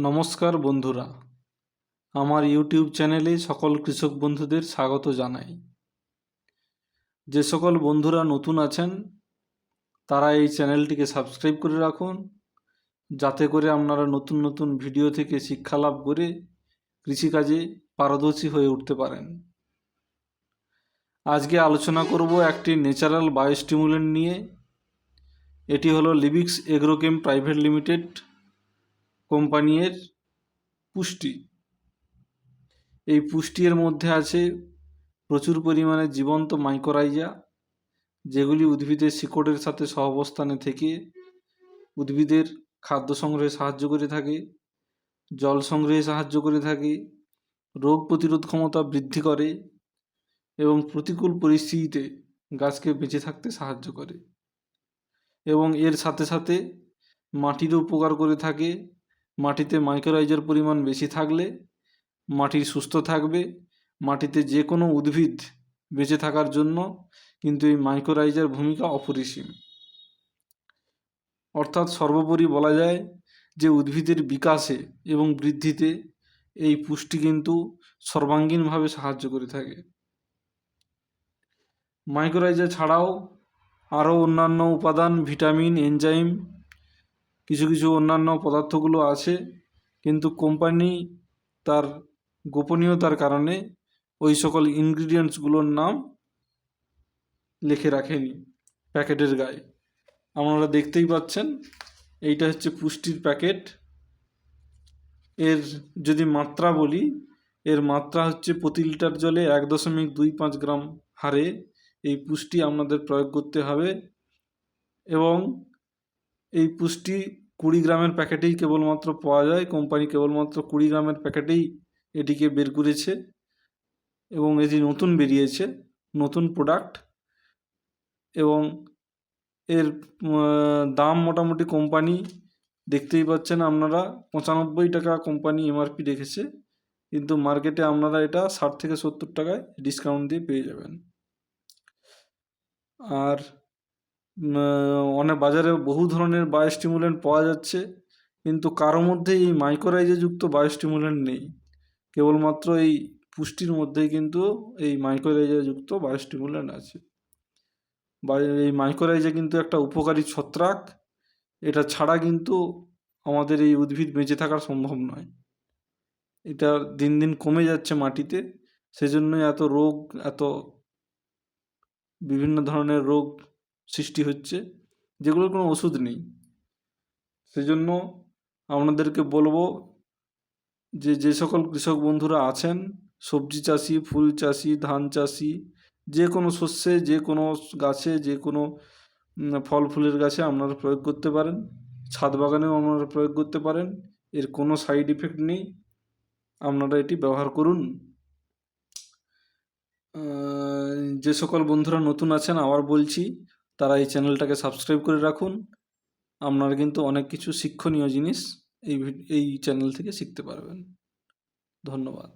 নমস্কার বন্ধুরা। আমার ইউটিউব চ্যানেলে সকল কৃষক বন্ধুদের স্বাগত জানাই। যে সকল বন্ধুরা নতুন আছেন, তারা এই চ্যানেলটিকে সাবস্ক্রাইব করে রাখুন, যাতে করে আপনারা নতুন নতুন ভিডিও থেকে শিক্ষা লাভ করে কৃষিকাজে পারদর্শী হয়ে উঠতে পারেন। আজকে আলোচনা করব একটি ন্যাচারাল বায়োস্টিমুলেন্ট নিয়ে। এটি হলো লিবিক্স এগ্রোকেম প্রাইভেট লিমিটেড কোম্পানির পুষ্টি। এই পুষ্টির মধ্যে আছে প্রচুর পরিমাণে জীবন্ত মাইকোরাইজা যেগুলি উদ্ভিদের শিকড়ের সাথে সহাবস্থানে থেকে উদ্ভিদের খাদ্য সংগ্রহে সাহায্য করে থাকে, জল সংগ্রহে সাহায্য করে থাকে, রোগ প্রতিরোধ ক্ষমতা বৃদ্ধি করে এবং প্রতিকূল পরিস্থিতিতে গাছকে বেঁচে থাকতে সাহায্য করে। এবং এর সাথে সাথে মাটিরও উপকার করে থাকে মাটিতে মাইক্রোরাইজার পরিমাণ বেশি থাকলে মাটি সুস্থ থাকবে। মাটিতে যে কোনো উদ্ভিদ বেঁচে থাকার জন্য কিন্তু এই মাইক্রোরাইজার ভূমিকা অপরিসীম। অর্থাৎ সর্বোপরি বলা যায় যে উদ্ভিদের বিকাশে এবং বৃদ্ধিতে এই পুষ্টি কিন্তু সর্বাঙ্গীনভাবে সাহায্য করে থাকে। মাইক্রোরাইজার ছাড়াও আরও অন্যান্য উপাদান ভিটামিন এনজাইম কিছু কিছু অন্যান্য পদার্থগুলো আছে, কিন্তু কোম্পানি তার গোপনীয়তার কারণে ওই সকল ইনগ্রিডিয়েন্টসগুলোর নাম লিখে রাখেনি প্যাকেটের গায়ে। আপনারা দেখতেই পাচ্ছেন, এইটা হচ্ছে পুষ্টির প্যাকেট। এর যদি মাত্রা বলি, এর মাত্রা হচ্ছে প্রতি লিটার জলে এক দশমিক দুই পাঁচ গ্রাম হারে। এই পুষ্টি আপনাদের প্রয়োগ করতে হবে এবং এই পুষ্টি কুড়ি গ্রামের প্যাকেটেই কেবলমাত্র পাওয়া যায়, কোম্পানি কেবলমাত্র কুড়ি গ্রামের প্যাকেটেই এটিকে বের করেছে এবং এটি নতুন বেরিয়েছে, নতুন প্রোডাক্ট এবং এর দাম মোটামুটি কোম্পানি, দেখতেই পাচ্ছেন আপনারা, পঁচানব্বই টাকা কোম্পানি এমআরপি রেখেছে, কিন্তু মার্কেটে আপনারা এটা ষাট থেকে সত্তর টাকায় ডিসকাউন্ট দিয়ে পেয়ে যাবেন। আর অনেক বাজারে বহু ধরনের বায়োস্টিমুলেন্ট পাওয়া যাচ্ছে, কিন্তু কারও মধ্যে এই মাইক্রোরাইজাযুক্ত বায়োস্টিমুলেন্ট নেই। কেবলমাত্র এই পুষ্টির মধ্যেই কিন্তু এই মাইক্রোরাইজাযুক্ত বায়োস্টিমুলেন্ট আছে। এই মাইক্রোরাইজা কিন্তু একটা উপকারী ছত্রাক, এটা ছাড়া কিন্তু আমাদের এই উদ্ভিদ বেঁচে থাকা সম্ভব নয়। এটা দিন দিন কমে যাচ্ছে মাটিতে, সেজন্যই এত রোগ, এত বিভিন্ন ধরনের রোগ সৃষ্টি হচ্ছে, যেগুলোর কোনো ওষুধ নেই। সেজন্য আপনাদেরকে বলব যে যে সকল কৃষক বন্ধুরা আছেন, সবজি চাষি, ফুল চাষি, ধান চাষি, যে কোনো শস্যে, যে কোনো গাছে, যে কোনো ফল ফুলের গাছে আপনারা প্রয়োগ করতে পারেন। ছাদ বাগানেও আপনারা প্রয়োগ করতে পারেন। এর কোনো সাইড ইফেক্ট নেই। আপনারা এটি ব্যবহার করুন। যে সকল বন্ধুরা নতুন আছেন, আবার বলছি তারা এই চ্যানেলটাকে সাবস্ক্রাইব করে রাখুন। আপনারা কিন্তু অনেক কিছু শিক্ষণীয় জিনিস এই এই চ্যানেল থেকে শিখতে পারবেন। ধন্যবাদ।